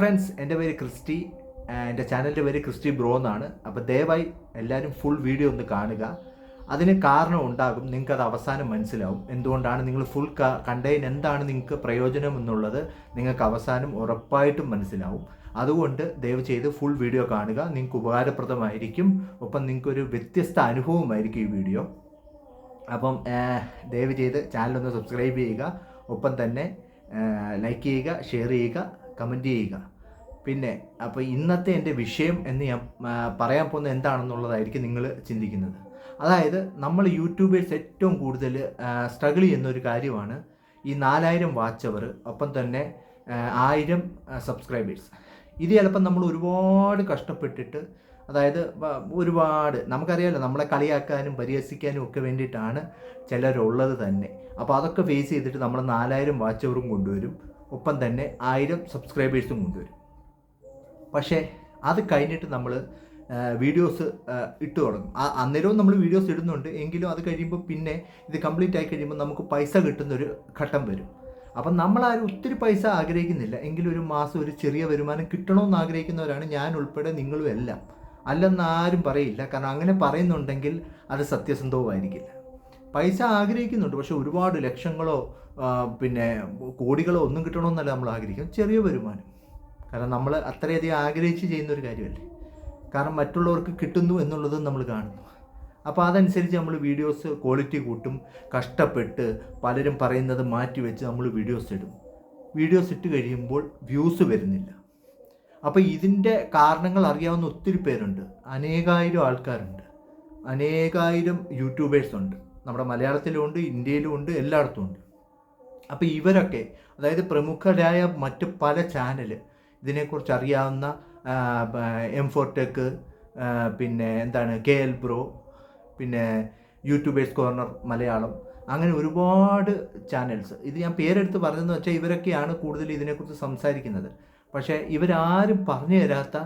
Friends എന്റെ പേര് Christy എന്റെ ചാനലിന്റെ പേര് ക്രിസ്റ്റി ബ്രോ എന്നാണ്. അപ്പോൾ ദയവായി എല്ലാവരും ഫുൾ വീഡിയോ ഒന്ന് കാണുക. അതിന് കാരണം ഉണ്ടാകും നിങ്ങൾക്ക് അത് അവസാനം മനസ്സിലാവും. എന്തുകൊണ്ടാണ് നിങ്ങൾ ഫുൾ കണ്ടതിന് എന്താണ് നിങ്ങൾക്ക് പ്രയോജനം എന്നുള്ളത് നിങ്ങൾക്ക് അവസാനം ഉറപ്പായിട്ടും മനസ്സിലാവും. അതുകൊണ്ട് ദയവ് ചെയ്ത് ഫുൾ വീഡിയോ കാണുക. നിങ്ങൾക്ക് ഉപകാരപ്രദമായിരിക്കും. ഒപ്പം നിങ്ങൾക്കൊരു വ്യത്യസ്ത അനുഭവമായിരിക്കും ഈ വീഡിയോ അപ്പം ദയവ് ചെയ്ത് ചാനലൊന്ന് സബ്സ്ക്രൈബ് ചെയ്യുക. ഒപ്പം തന്നെ ലൈക്ക് ചെയ്യുക ഷെയർ ചെയ്യുക. കമന്റ് ചെയ്യുക. പിന്നെ അപ്പോൾ ഇന്നത്തെ എന്റെ വിഷയം എന്ന് ഞാൻ പറയാൻ പോകുന്നത് എന്താണെന്നുള്ളതായിരിക്കും നിങ്ങൾ ചിന്തിക്കുന്നത്. അതായത് നമ്മൾ യൂട്യൂബേഴ്സ് ഏറ്റവും കൂടുതൽ സ്ട്രഗിൾ ചെയ്യുന്ന ഒരു കാര്യമാണ് ഈ നാലായിരം വാച്ച് അവർ ഒപ്പം തന്നെ ആയിരം സബ്സ്ക്രൈബേഴ്സ് ഇത് ചിലപ്പം നമ്മൾ ഒരുപാട് കഷ്ടപ്പെട്ടിട്ട് അതായത് ഒരുപാട് നമുക്കറിയാമല്ലോ നമ്മളെ കളിയാക്കാനും പരിഹസിക്കാനും ഒക്കെ വേണ്ടിയിട്ടാണ് ചിലരുള്ളത് തന്നെ. അപ്പോൾ അതൊക്കെ ഫേസ് ചെയ്തിട്ട് നമ്മൾ നാലായിരം വാച്ച് അവറും കൊണ്ടുവരും. ഒപ്പം തന്നെ ആയിരം സബ്സ്ക്രൈബേഴ്സും കൊണ്ടുവരും. പക്ഷേ അത് കഴിഞ്ഞിട്ട് നമ്മൾ വീഡിയോസ് ഇട്ട് തുടങ്ങും. അന്നേരവും നമ്മൾ വീഡിയോസ് ഇടുന്നുണ്ട്. എങ്കിലും അത് കഴിയുമ്പോൾ പിന്നെ ഇത് കംപ്ലീറ്റ് ആയി കഴിയുമ്പോൾ നമുക്ക് പൈസ കിട്ടുന്നൊരു ഘട്ടം വരും. അപ്പം നമ്മളാരും ഒത്തിരി പൈസ ആഗ്രഹിക്കുന്നില്ല. എങ്കിലും ഒരു മാസം ഒരു ചെറിയ വരുമാനം കിട്ടണമെന്ന് ആഗ്രഹിക്കുന്നവരാണ് ഞാൻ ഉൾപ്പെടെ നിങ്ങളും എല്ലാം. അല്ലെന്നാരും പറയില്ല. കാരണം അങ്ങനെ പറയുന്നുണ്ടെങ്കിൽ അത് സത്യസന്ധവുമായിരിക്കില്ല. പൈസ ആഗ്രഹിക്കുന്നുണ്ട്. പക്ഷെ ഒരുപാട് ലക്ഷങ്ങളോ പിന്നെ കോടികളോ ഒന്നും കിട്ടണമെന്നല്ല നമ്മൾ ആഗ്രഹിക്കും ചെറിയ വരുമാനം. കാരണം നമ്മൾ അത്രയധികം ആഗ്രഹിച്ച് ചെയ്യുന്ന ഒരു കാര്യമല്ലേ? കാരണം മറ്റുള്ളവർക്ക് കിട്ടുന്നു എന്നുള്ളത് നമ്മൾ കാണുന്നു. അപ്പോൾ അതനുസരിച്ച് നമ്മൾ വീഡിയോസ് ക്വാളിറ്റി കൂട്ടും കഷ്ടപ്പെട്ട് പലരും പറയുന്നത് മാറ്റി വെച്ച് നമ്മൾ വീഡിയോസ് ഇടും. വീഡിയോസ് ഇട്ട് കഴിയുമ്പോൾ വ്യൂസ് വരുന്നില്ല. അപ്പോൾ ഇതിന്റെ കാരണങ്ങൾ അറിയാവുന്ന ഒത്തിരി പേരുണ്ട്. അനേകായിരം ആൾക്കാരുണ്ട്. അനേകായിരം യൂട്യൂബേഴ്സ് ഉണ്ട്. നമ്മുടെ മലയാളത്തിലും ഉണ്ട് ഇന്ത്യയിലും ഉണ്ട് എല്ലായിടത്തും ഉണ്ട്. അപ്പോൾ ഇവരൊക്കെ അതായത് പ്രമുഖരായ മറ്റ് പല ചാനൽ ഇതിനെക്കുറിച്ച് അറിയാവുന്ന എം ഫോർടെക് പിന്നെ എന്താണ് കെ എൽ ബ്രോ പിന്നെ യൂട്യൂബേഴ്സ് കോർണർ മലയാളം അങ്ങനെ ഒരുപാട് ചാനൽസ്. ഇത് ഞാൻ പേരെടുത്ത് പറഞ്ഞതെന്ന് വെച്ചാൽ ഇവരൊക്കെയാണ് കൂടുതൽ ഇതിനെക്കുറിച്ച് സംസാരിക്കുന്നത്. പക്ഷേ ഇവരാരും പറഞ്ഞു തരാത്ത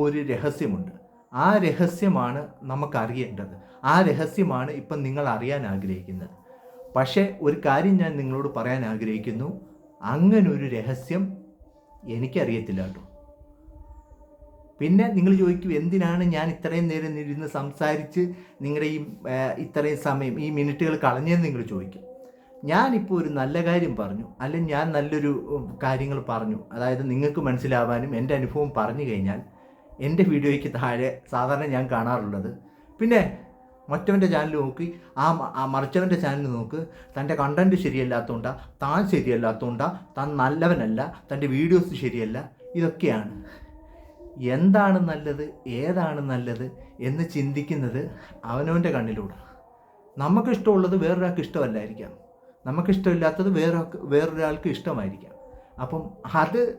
ഒരു രഹസ്യമുണ്ട്. ആ രഹസ്യമാണ് നമുക്കറിയേണ്ടത്. ആ രഹസ്യമാണ് ഇപ്പം നിങ്ങൾ അറിയാൻ ആഗ്രഹിക്കുന്നത്. പക്ഷേ ഒരു കാര്യം ഞാൻ നിങ്ങളോട് പറയാൻ ആഗ്രഹിക്കുന്നു. അങ്ങനൊരു രഹസ്യം എനിക്കറിയത്തില്ല കേട്ടോ. പിന്നെ നിങ്ങൾ ചോദിക്കും എന്തിനാണ് ഞാൻ ഇത്രയും നേരം ഇരുന്ന് സംസാരിച്ച് നിങ്ങളുടെ ഈ ഇത്രയും സമയം ഈ മിനിറ്റുകൾ കളഞ്ഞതെന്ന് നിങ്ങൾ ചോദിക്കും. ഞാനിപ്പോൾ ഒരു നല്ല കാര്യം പറഞ്ഞു. അല്ലെങ്കിൽ ഞാൻ നല്ലൊരു കാര്യങ്ങൾ പറഞ്ഞു. അതായത് നിങ്ങൾക്ക് മനസ്സിലാവാനും എന്റെ അനുഭവം പറഞ്ഞു കഴിഞ്ഞാൽ എന്റെ വീഡിയോയ്ക്ക് താഴെ സാധാരണ ഞാൻ കാണാറുള്ളത്. പിന്നെ മറ്റവന്റെ ചാനൽ നോക്കി ആ ആ മറിച്ചവന്റെ ചാനൽ നോക്ക്. തന്റെ കണ്ടന്റ് ശരിയല്ലാത്തതുകൊണ്ടാ താൻ ശരിയല്ലാത്തതുകൊണ്ടാ താൻ നല്ലവനല്ല തന്റെ വീഡിയോസ് ശരിയല്ല ഇതൊക്കെയാണ്. എന്താണ് നല്ലത് ഏതാണ് നല്ലത് എന്ന് ചിന്തിക്കുന്നത് അവനവന്റെ കണ്ണിലൂടെ. നമുക്കിഷ്ടമുള്ളത് വേറൊരാൾക്ക് ഇഷ്ടമല്ലായിരിക്കാം. നമുക്കിഷ്ടമില്ലാത്തത് വേറൊരാൾക്ക് വേറൊരാൾക്ക് ഇഷ്ടമായിരിക്കാം. അപ്പം അത്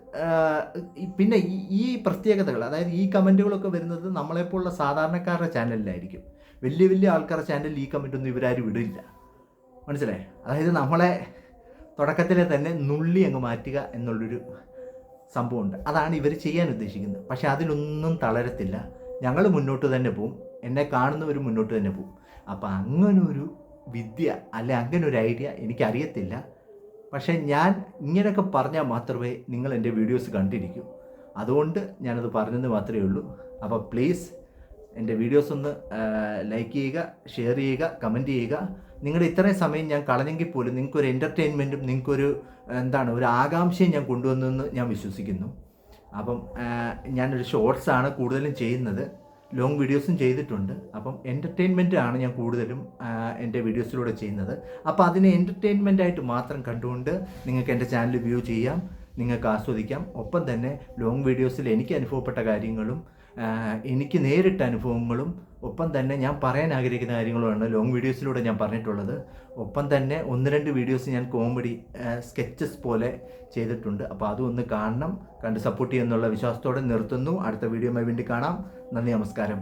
പിന്നെ ഈ പ്രത്യേകതകൾ അതായത് ഈ കമന്റുകളൊക്കെ വരുന്നത് നമ്മളെപ്പോലുള്ള സാധാരണക്കാരുടെ ചാനലിലായിരിക്കും. വലിയ വലിയ ആൾക്കാരുടെ ചാനലിൽ ഈ കമന്റൊന്നും ഇവരാരും ഇടില്ല. മനസ്സിലായി? അതായത് നമ്മളെ തുടക്കത്തിലെ തന്നെ നുള്ളി അങ്ങ് മാറ്റുക എന്നുള്ളൊരു സംഭവമുണ്ട്. അതാണ് ഇവർ ചെയ്യാൻ ഉദ്ദേശിക്കുന്നത്. പക്ഷെ അതിലൊന്നും തളരത്തില്ല. ഞങ്ങൾ മുന്നോട്ട് തന്നെ പോവും. എന്നെ കാണുന്നവർ മുന്നോട്ട് തന്നെ പോവും. അപ്പം അങ്ങനൊരു വിദ്യ അല്ലെ അങ്ങനെ ഒരു ഐഡിയ എനിക്കറിയത്തില്ല. പക്ഷേ ഞാൻ ഇങ്ങനെയൊക്കെ പറഞ്ഞാൽ മാത്രമേ നിങ്ങൾ എന്റെ വീഡിയോസ് കണ്ടിരിക്കൂ. അതുകൊണ്ട് ഞാനത് പറഞ്ഞെന്ന് മാത്രമേ ഉള്ളൂ. അപ്പോൾ പ്ലീസ് എന്റെ വീഡിയോസ് ഒന്ന് ലൈക്ക് ചെയ്യുക ഷെയർ ചെയ്യുക കമന്റ് ചെയ്യുക. നിങ്ങളുടെ ഇത്രയും സമയം ഞാൻ കളഞ്ഞെങ്കിൽ പോലും നിങ്ങൾക്കൊരു എന്റർടൈൻമെന്റും നിങ്ങൾക്കൊരു എന്താണ് ഒരു ആകാംക്ഷയും ഞാൻ കൊണ്ടുവന്നെന്ന് ഞാൻ വിശ്വസിക്കുന്നു. അപ്പം ഞാനൊരു ഷോർട്സാണ് കൂടുതലും ചെയ്യുന്നത്. ലോങ് വീഡിയോസും ചെയ്തിട്ടുണ്ട്. അപ്പം എന്റർടൈൻമെന്റ് ആണ് ഞാൻ കൂടുതലും എന്റെ വീഡിയോസിലൂടെ ചെയ്യുന്നത്. അപ്പോൾ അതിനെ എന്റർടൈൻമെന്റ് ആയിട്ട് മാത്രം കണ്ടുകൊണ്ട് നിങ്ങൾക്ക് എന്റെ ചാനൽ വ്യൂ ചെയ്യാം. നിങ്ങൾക്ക് ആസ്വദിക്കാം. ഒപ്പം തന്നെ ലോങ് വീഡിയോസിൽ എനിക്ക് അനുഭവപ്പെട്ട കാര്യങ്ങളും എനിക്ക് നേരിട്ട അനുഭവങ്ങളും ഒപ്പം തന്നെ ഞാൻ പറയാൻ ആഗ്രഹിക്കുന്ന കാര്യങ്ങളുമാണ്. ലോങ് വീഡിയോസിലൂടെ ഞാൻ പറഞ്ഞിട്ടുള്ളത്. ഒപ്പം തന്നെ ഒന്ന് രണ്ട് വീഡിയോസ് ഞാൻ കോമഡി സ്കെച്ചസ് പോലെ ചെയ്തിട്ടുണ്ട്. അപ്പോൾ അതും ഒന്ന് കാണണം കണ്ട് സപ്പോർട്ട് ചെയ്യുന്നുള്ള വിശ്വാസത്തോടെ നിർത്തുന്നു. അടുത്ത വീഡിയോയുമായി വേണ്ടി കാണാം. നന്ദി നമസ്കാരം.